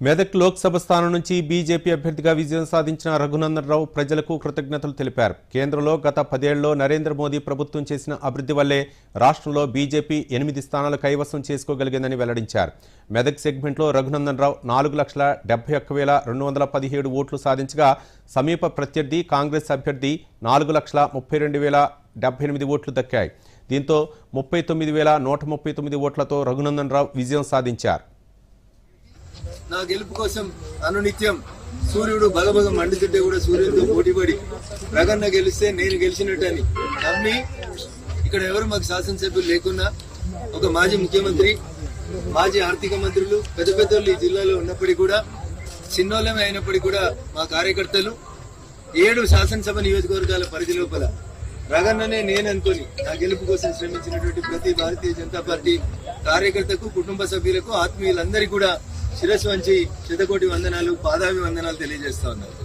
మెదక్ లోక్సభ స్థానం నుంచి బీజేపీ అభ్యర్థిగా విజయం సాధించిన రఘునందన్ రావు ప్రజలకు కృతజ్ఞతలు తెలిపారు. కేంద్రంలో గత పదేళ్ళలో నరేంద్ర మోదీ ప్రభుత్వం చేసిన అభివృద్ధి వల్లే రాష్ట్రంలో బీజేపీ ఎనిమిది స్థానాలు కైవసం చేసుకోగలిగిందని వెల్లడించారు. మెదక్ సెగ్మెంట్లో రఘునందన్ రావు నాలుగు లక్షల డెబ్బై ఒక్క వేల రెండు వందల పదిహేడు ఓట్లు సాధించగా సమీప ప్రత్యర్థి కాంగ్రెస్ అభ్యర్థి నాలుగు లక్షల ముప్పై రెండు వేల డెబ్బై ఎనిమిది ఓట్లు దక్కాయి. దీంతో ముప్పై తొమ్మిది వేల నూట ముప్పై తొమ్మిది ఓట్లతో రఘునందన్ రావు విజయం సాధించారు. నా గెలుపు కోసం అనునిత్యం సూర్యుడు బలబలం మండుతుంటే కూడా సూర్యుడితో పోటీపడి ప్రగన్న గెలిస్తే నేను గెలిచినట్టని నమ్మి ఇక్కడ ఎవరు మాకు శాసనసభ్యులు లేకున్నా ఒక మాజీ ముఖ్యమంత్రి మాజీ ఆర్థిక మంత్రులు పెద్ద పెద్దోళ్ళు ఈ జిల్లాలో ఉన్నప్పటికీ కూడా చిన్నోళ్ళమే అయినప్పటికీ కూడా మా కార్యకర్తలు ఏడు శాసనసభ నియోజకవర్గాల పరిధి లోపల రగన్ననే నేననుకొని నా గెలుపు కోసం శ్రమించినటువంటి ప్రతి భారతీయ జనతా పార్టీ కార్యకర్తకు కుటుంబ సభ్యులకు ఆత్మీయులందరికీ కూడా శిరస్సు వంచి శతకోటి వందనాలు పాదాభి వందనాలు తెలియజేస్తా ఉన్నారు